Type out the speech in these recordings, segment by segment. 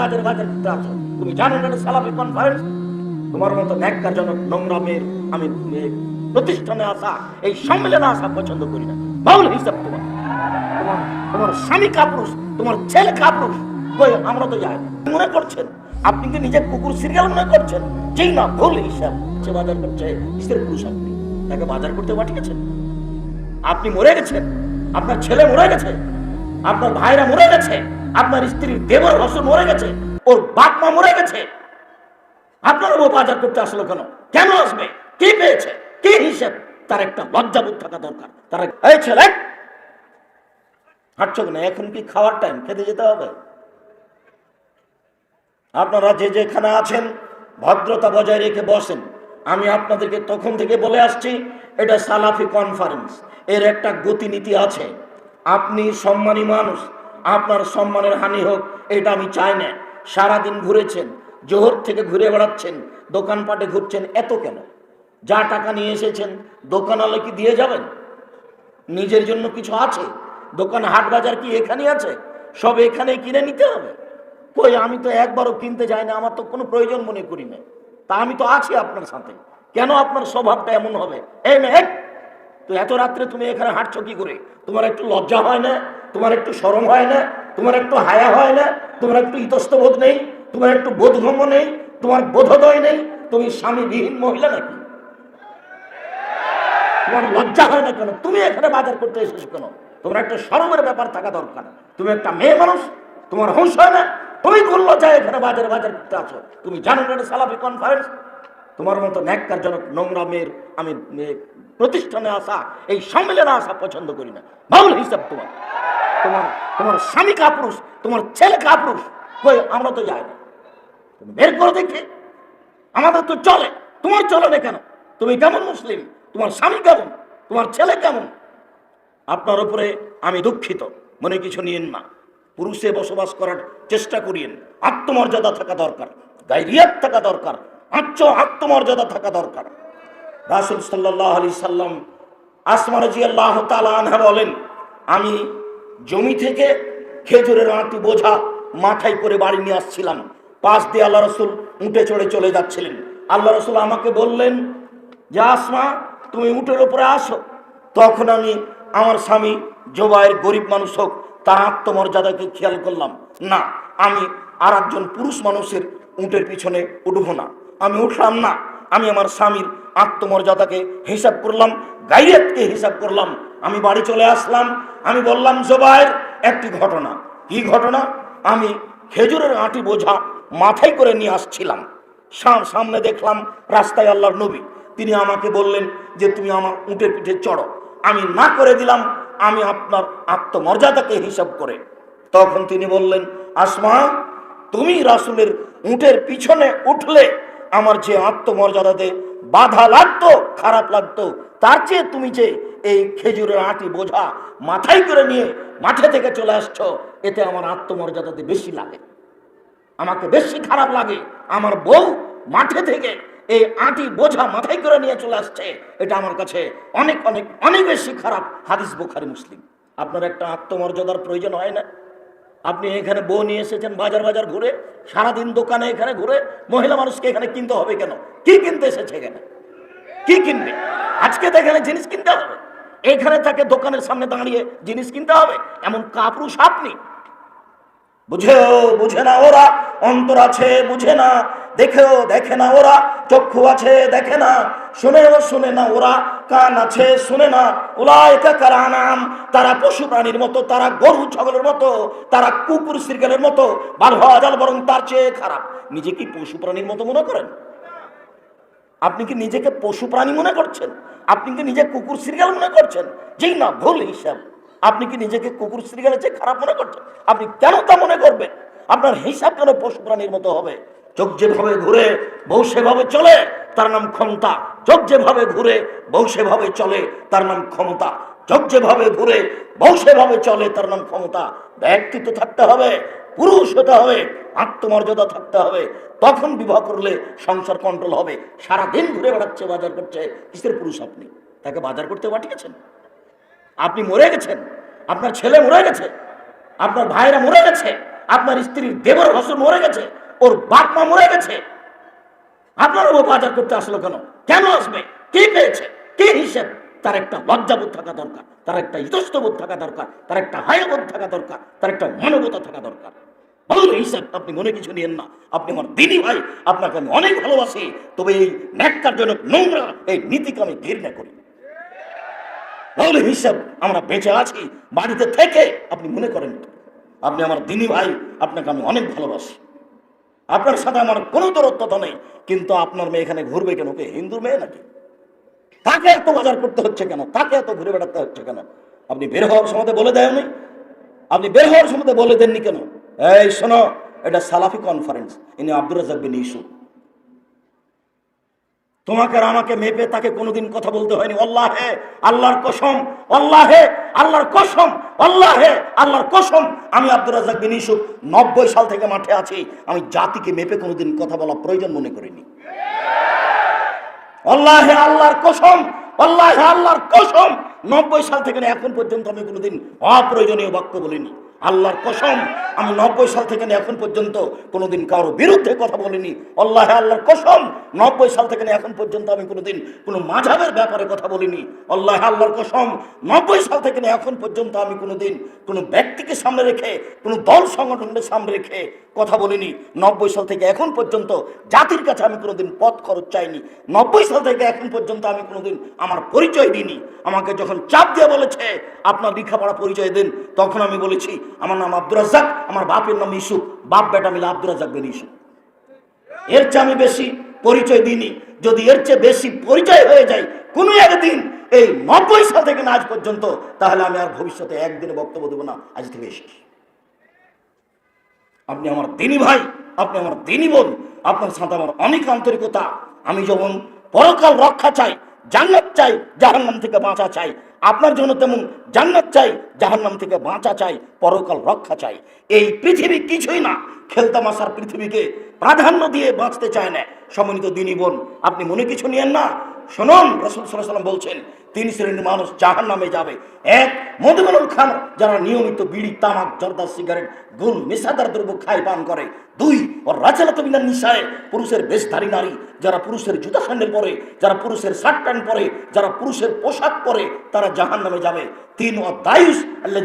বাজারে করতে আছো। তুমি না তোমার মতো আমি প্রতিষ্ঠানে আসা, এই আসা পছন্দ করি না। বাউল তোমার। স্বামী কাপুরুষ, তোমার ছেলে কই, আমরা তো যাই মনে করছেন? আপনি কি নিজের কুকুর সিরিয়াল মনে করছেন? যেই না ভুল হিসাব, সে বাজার করছে, স্ত্রীর পুরুষ আপনি তাকে বাজার করতে পাঠিয়েছেন আপনি মরে গেছেন। আপনার ছেলে মরে গেছে। আপনার ভাইরা মরে গেছে। আপনার স্ত্রীর দেবর হসর মরে গেছে, ওর বাপ মা মরে গেছে। আপনার বউ বাজার করতে আসলো কেন? কেন আসবে? কি পেয়েছে? কি হিসেব? তার একটা লজ্জাবোধ থাকা দরকার। তার এই ছেলে! হাঁটছ না এখন কি খাওয়ার টাইম খেতে যেতে হবে? আপনারা যে যেখানে আছেন, ভদ্রতা বজায় রেখে বসেন। আমি আপনাদেরকে তখন থেকে বলে আসছি, এটা সালাফি কনফারেন্স এর একটা গতিনীতি আছে। আপনি সম্মানী মানুষ আপনার সম্মানের হানি হোক, এটা আমি চাই না। সারাদিন ঘুরেছেন, জোহর থেকে ঘুরে বেড়াচ্ছেন, দোকানপাটে ঘুরছেন, এত কেন? যা টাকা নিয়ে এসেছেন দোকানালে কি দিয়ে যাবেন? নিজের জন্য কিছু আছে? দোকান হাট বাজার কি এখানে আছে? সব এখানে কিনে নিতে হবে। কই, আমি তো একবারও কিনতে যাই না, আমার তো কোনো প্রয়োজন মনে করি না। তা আমি তো আছি আপনার সাথে। কেন আপনার স্বভাবটা এমন হবে? এই মেঘ তো এত রাত্রে তুমি এখানে হাঁটছো কি করে? তোমার একটু লজ্জা হয় না? তোমার একটু সরম হয় না? তোমার একটু হায়া হয় না? তোমার একটু ইতস্তবোধ নেই? তোমার একটু বোধগম্য নেই? তোমার বোধোদয় নেই? তুমি স্বামীবিহীন মহিলা নাকি? তোমার লজ্জা হয় না কেন? তুমি এখানে বাজার করতে এসেছ কেন? তোমার একটা সরমের ব্যাপার থাকা দরকার। তুমি একটা মেয়ে মানুষ, তোমার হুঁশ হয় না? তুমি কোন লজ্জায় এখানে বাজার বাজার করতে আছো? তুমি জানো না সালাফি কনফারেন্স তোমার মতো ন্যাক্কারজনক নোংরা মেয়ের আমি প্রতিষ্ঠানে আসা, এই সম্মেলনে আসা পছন্দ করি না। বাউল হিসাব তোমার। তোমার তোমার স্বামী কাপুরুষ, তোমার ছেলে কাপুরুষ, কই আমরা তো যাই না। তুমি বের করে দেখে। আমাদের তো চলে। তোমার চলে না কেন? তুমি কেমন মুসলিম? তোমার স্বামী কেমন? তোমার ছেলে কেমন? আপনার উপরে আমি দুঃখিত। মনে কিছু নিয়েন না। পুরুষে বসবাস করার চেষ্টা করিয়েন। আত্মমর্যাদা থাকা দরকার। গাইরিয়াত থাকা দরকার। আত্ম, আত্মমর্যাদা থাকা দরকার। রাসুল সাল্লাহ আলি সাল্লাম আসমান জি আল্লাহ আনহা বলেন, আমি জমি থেকে খেজুরের আঁটি বোঝা মাথায় করে বাড়ি নিয়ে আসছিলাম। পাশ দিয়ে আল্লাহ রসুল উঠে চড়ে চলে যাচ্ছিলেন। আল্লাহ রসুল আমাকে বললেন, যে আসমা, তুমি উটের ওপরে আসো। তখন আমি আমার স্বামী জোবাইয়ের গরিব মানুষ হোক, তার আত্মমর্যাদাকে খেয়াল করলাম। না, আমি আর একজন পুরুষ মানুষের উটের পিছনে উঠবো না। আমি উঠলাম না। আমি আমার স্বামীর আত্মমর্যাদাকে হিসাব করলাম গাইয়াতকে হিসাব করলাম। আমি বাড়ি চলে আসলাম, আমি বললাম, জোবায়ের, একটি ঘটনা। কি ঘটনা? আমি খেজুরের আঁটি বোঝা মাথায় করে নিয়ে আসছিলাম। সাম- সামনে দেখলাম রাস্তায় আল্লাহর নবী। তিনি আমাকে বললেন যে, তুমি আমার উটের পিঠে চড়ো। আমি না করে দিলাম, আমি আপনার আত্মমর্যাদাকে হিসাব করে। তখন তিনি বললেন, আসমা, তুমি রাসুলের উটের পিছনে উঠলে আমার যে আত্মমর্যাদাতে বাধা লাগতো, খারাপ লাগতো, তার চেয়ে তুমি যে এই খেজুরের আটি বোঝা মাথায় করে নিয়ে মাঠে থেকে চলে আসছো, এতে আমার আত্মমর্যাদাতে বেশি লাগে। আমাকে বেশি খারাপ লাগে, আমার বউ মাঠে থেকে এই আটি বোঝা মাথায় করে নিয়ে চলে আসছে, এটা আমার কাছে অনেক অনেক অনেক বেশি খারাপ। হাদিস বোখারি, মুসলিম। আপনার একটা আত্মমর্যাদার প্রয়োজন হয় না? আপনি এখানে বউ নিয়ে এসেছেন বাজার বাজার ঘুরে, সারাদিন দোকানে এখানে ঘুরে, মহিলা মানুষকে এখানে কিনতে হবে কেন? কি কিনতে এসেছে এখানে? কি কিনবে? আজকে তো এখানে জিনিস কিনতে হবে। এখানে তাকে দোকানের সামনে দাঁড়িয়ে জিনিস কিনতে হবে, এমন কাপুরুষ আপনি। বুঝেও বুঝে না ওরা, অন্তর আছে বুঝে না, দেখেও দেখে না ওরা, চক্ষু আছে দেখে না শুনেও শুনে না, ওরা কান আছে, শুনে না। ওলা একা কারা নাম তারা পশু প্রাণীর মতো, তারা গরু ছাগলের মতো, তারা কুকুর শৃগালের মতো, বার হওয়া বরং তার চেয়ে খারাপ। নিজে কি পশু প্রাণীর মতো মনে করেন? আপনি কি নিজেকে পশু প্রাণী মনে করছেন? আপনি কি নিজে কুকুর সিরিয়াল মনে করছেন? যেই না, ভুল হিসাব। আপনি কি নিজেকে কুকুর সিরিয়ালের চেয়ে খারাপ মনে করছেন? আপনি কেন তা মনে করবেন? আপনার হিসাব কেন পশু প্রাণীর মতো হবে? চোখ যেভাবে ঘুরে, বউ সেভাবে চলে, তার নাম ক্ষমতা। চোখ যেভাবে ঘুরে, বউ সেভাবে চলে, তার নাম ক্ষমতা। চোখ যেভাবে ঘুরে, বউ সেভাবে চলে, তার নাম ক্ষমতা। ব্যক্তিত্ব থাকতে হবে, পুরুষ হতে হবে, আত্মমর্যাদা থাকতে হবে। তখন বিবাহ করলে সংসার কন্ট্রোল হবে। সারা দিন ঘুরে বেড়াচ্ছে, বাজার করছে। কিসের পুরুষ আপনি? তাকে বাজার করতে পাঠিয়েছেন? আপনি মরে গেছেন। আপনার ছেলে মরে গেছে। আপনার ভাইরা মরে গেছে। আপনার স্ত্রীর দেবর হসর মরে গেছে। ওর বাপ মা মরে গেছে। আপনার ও বাজার করতে আসলো কেন? কেন আসবে? কি পেয়েছে? কি হিসেব? তার একটা লজ্জাবোধ থাকা দরকার, তার একটা ইতস্তবোধ থাকা দরকার, তার একটা হায়বোধ থাকা দরকার, তার একটা মানবতা থাকা দরকার। বলুন হিসাব আপনি মনে কিছু নিয়েন না। আপনি আমার দিদি ভাই, আপনাকে আমি অনেক ভালোবাসি। তবে এই ন্যাক্কারজনক নোংরা এই নীতিকে আমি ঘৃণা করি। তাহলে হিসাব আমরা বেঁচে আছি, বাড়িতে থেকে আপনি মনে করেন আপনি আমার দিনী ভাই, আপনাকে আমি অনেক ভালোবাসি। আপনার সাথে আমার কোনো দরত্বতা নেই। কিন্তু আপনার মেয়ে এখানে ঘুরবে কেন? কে? হিন্দুর মেয়ে নাকি? তাকে এত বাজার করতে হচ্ছে কেন? তাকে এত ঘুরে বেড়াতে হচ্ছে কেন? আপনি বের হওয়ার সময় বলে দেয়নি? আপনি বের হওয়ার সময় বলে দেননি কেন? এই শোনো, এটা সালাফি কনফারেন্স ইনি আব্দুর রাজাক বিন ইসু তোমাকে আর আমাকে মেপে তাকে কোনোদিন কথা বলতে হয়নি। হে আল্লাহর কসম হে আল্লাহর কসম হে আল্লাহর কসম। আমি আব্দুর রাজাক বিন ইসুফ নব্বই সাল থেকে মাঠে আছি। আমি জাতিকে মেপে কোনোদিন কথা বলা প্রয়োজন মনে করিনি। হে আল্লাহর কসম হে আল্লাহর কসম। নব্বই সাল থেকে এখন পর্যন্ত আমি কোনোদিন অপ্রয়োজনীয় বাক্য বলিনি। আল্লাহর কসম, আমি নব্বই সাল থেকে এখন পর্যন্ত কোনোদিন কারও বিরুদ্ধে কথা বলিনি। আল্লাহ, আল্লাহর কসম, নব্বই সাল থেকে এখন পর্যন্ত আমি কোনোদিন কোনো মাঝাবের ব্যাপারে কথা বলিনি। আল্লাহ, আল্লাহর কসম, নব্বই সাল থেকে এখন পর্যন্ত আমি কোনোদিন কোনো ব্যক্তিকে সামনে রেখে, কোনো দল সংগঠনের সামনে রেখে কথা বলিনি। নব্বই সাল থেকে এখন পর্যন্ত জাতির কাছে আমি কোনোদিন পথ খরচ চাইনি। নব্বই সাল থেকে এখন পর্যন্ত আমি কোনোদিন আমার পরিচয় দিইনি। আমাকে যখন চাপ দিয়ে বলেছে, আপনার লেখাপড়া পরিচয় দিন, তখন আমি বলেছি আমার নাম আব্দুর রাজ্জাক, আমার বাপের নাম ইসুফ বাপ বেটা মিলে আব্দুর রাজ্জাক বিন ইসুফ এর চেয়ে আমি বেশি পরিচয় দিইনি। যদি এর চেয়ে বেশি পরিচয় হয়ে যায় কোনো একদিন এই নব্বই সাল থেকে না আজ পর্যন্ত, তাহলে আমি আর ভবিষ্যতে একদিনে বক্তব্য দেবো না। আজ থেকে এসেছি। আপনি আমার দিনী ভাই, আপনি আমার দিনী বোন, আপনার সাথে আমার অনেক আন্তরিকতা। আমি যেমন পরকাল রক্ষা চাই, জান্নাত চাই, জাহান্নাম থেকে বাঁচা চাই আপনার জন্য তেমন জান্নাত চাই, জাহান্নাম থেকে বাঁচা চাই, পরকাল রক্ষা চাই। এই পৃথিবী কিছুই না। খেলতামাশার পৃথিবীকে প্রাধান্য দিয়ে বাঁচতে চায় না। সমন্বিত দিনী বোন, আপনি মনে কিছু নিয়েন না? শুনুন, রসুল সাল্লাম বলছেন তিন শ্রেণির মানুষ জাহান নামে যাবে। এক মধুমেনুল খান যারা নিয়মিত বিড়ি, তামাক, জর্দা, সিগারেট, গুল নেশাদার দ্রব্য খায়, পান করে। দুই ও রাজালাত বিনার নিশায় পুরুষের বেশধারী নারী, যারা পুরুষের জুতা স্যান্ডেল পরে, যারা পুরুষের শার্ট প্যান্ট পরে, যারা পুরুষের পোশাক পরে, তারা জাহান নামে যাবে। তিন ও দায়ুস আল্লাহ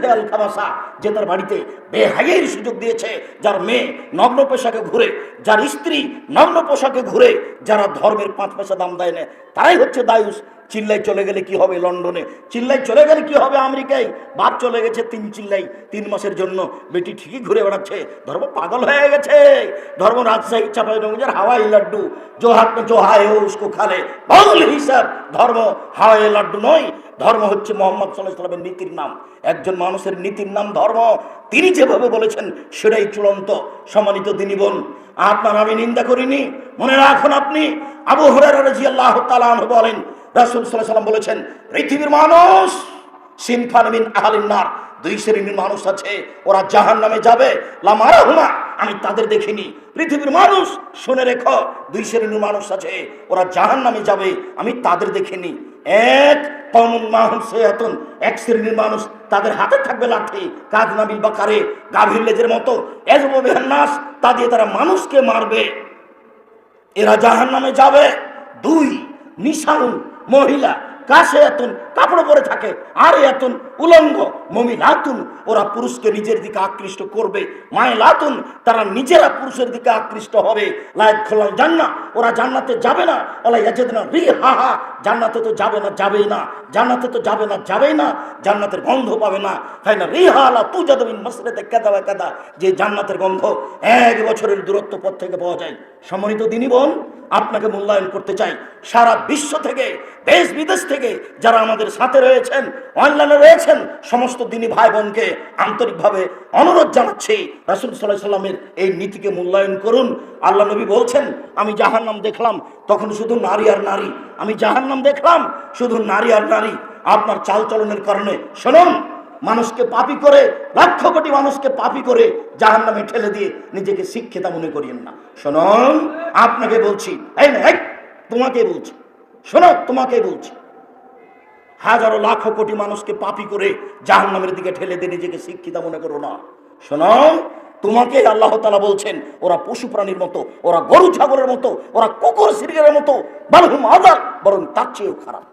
ফেয়াল খাবাসা যে তার বাড়িতে বেহাইয়ের সুযোগ দিয়েছে, যার মেয়ে নগ্ন পোশাকে ঘুরে, যার স্ত্রী নগ্ন পোশাকে ঘুরে, যারা ধর্মের পাঁচ পয়সা দাম দেয় না, তারাই হচ্ছে দায়ুস। চিল্লাই চলে গেলে কি হবে লন্ডনে? চিল্লাই চলে গেলে কি হবে আমেরিকায়? বাপ চলে গেছে তিন চিল্লাই, তিন মাসের জন্য বেটি ঠিকই ঘুরে বেড়াচ্ছে। ধর্ম পাগল হয়ে গেছে। ধর্ম রাজশাহী চাপাইনগরের হাওয়াই লাড্ডু। জোহাট জো জোহায় উসকো খালে। পাগল হিসাব। ধর্ম হাওয়াই লাড্ডু নয়। ধর্ম হচ্ছে মোহাম্মদ সাল্লাহ সাল্লামের নীতির নাম। একজন মানুষের নীতির নাম ধর্ম। তিনি যেভাবে বলেছেন, সেটাই চূড়ান্ত। সম্মানিত তিনি বোন, আপনার আমি নিন্দা করিনি। মনে রাখুন আপনি, আবু হরার রাজি আল্লাহ তালান বলেন রাসুল সাল্লাম বলেছেন, পৃথিবীর মানুষ সিনফান মিন আহালিন্নার দুই শ্রেণির মানুষ আছে, ওরা জাহান নামে যাবে। লামারা হুমা আমি তাদের দেখিনি। পৃথিবীর মানুষ, শুনে রেখো, দুই শ্রেণির মানুষ আছে, ওরা জাহান নামে যাবে, আমি তাদের দেখিনি। এক কমন সৈয়াতুন। এক শ্রেণির মানুষ, তাদের হাতে থাকবে লাঠি কাজ নাবিল বাকারে, গাভীর লেজের মতো। এজব নাস, তা দিয়ে তারা মানুষকে মারবে। এরা জাহান নামে যাবে। দুই নিশাউন মহিলা কাশে এতুন কাপড় পরে থাকে আর এতুন উলঙ্গ মমি লাতুন ওরা পুরুষকে নিজের দিকে আকৃষ্ট করবে। মায়ে লাতুন তারা নিজেরা পুরুষের দিকে আকৃষ্ট হবে। লায়ক খোলাল জান্না ওরা জান্নাতে যাবে না। ওলা ইয়াজেদ না রি হা হা জান্নাতে তো যাবে না, যাবেই না। জান্নাতে তো যাবে না, যাবেই না। জান্নাতের গন্ধ পাবে না। তাই না রি হা আলা তু যাদবিন মসরেতে কেদা বা কেদা। যে জান্নাতের গন্ধ এক বছরের দূরত্ব পথ থেকে পাওয়া যায়। সম্মানিত দিনী বোন, আপনাকে মূল্যায়ন করতে চাই। সারা বিশ্ব থেকে, দেশ বিদেশ থেকে যারা আমাদের সাথে রয়েছেন, অনলাইনে রয়েছেন সমস্ত দিনী ভাই বোনকে আন্তরিকভাবে অনুরোধ জানাচ্ছি, রাসুল সাল্লাহ সাল্লামের এই নীতিকে মূল্যায়ন করুন। আল্লাহ নবী বলছেন, আমি জাহার নাম দেখলাম, তখন শুধু নারী আর নারী। আমি জাহার নাম দেখলাম, শুধু নারী আর নারী। আপনার চালচলনের কারণে, শুনুন, মানুষকে পাপি করে, লক্ষ কোটি মানুষকে পাপি করে জাহান নামে ঠেলে দিয়ে নিজেকে শিক্ষিতা মনে করিয়েন না। শোনুন, আপনাকে বলছি তোমাকে বলছি, শোনো, তোমাকে বলছি হাজারো লাখ কোটি মানুষকে পাপি করে জাহান নামের দিকে ঠেলে দিয়ে নিজেকে শিক্ষিতা মনে করো না। শোনো, তোমাকে আল্লাহ তালা বলছেন, ওরা পশু প্রাণীর মতো, ওরা গরু ছাগলের মতো, ওরা কুকুর সিরিয়ালের মতো বরং আজাদ বরং তার চেয়েও খারাপ।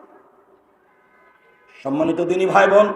সম্মানিত দিনী ভাই বোন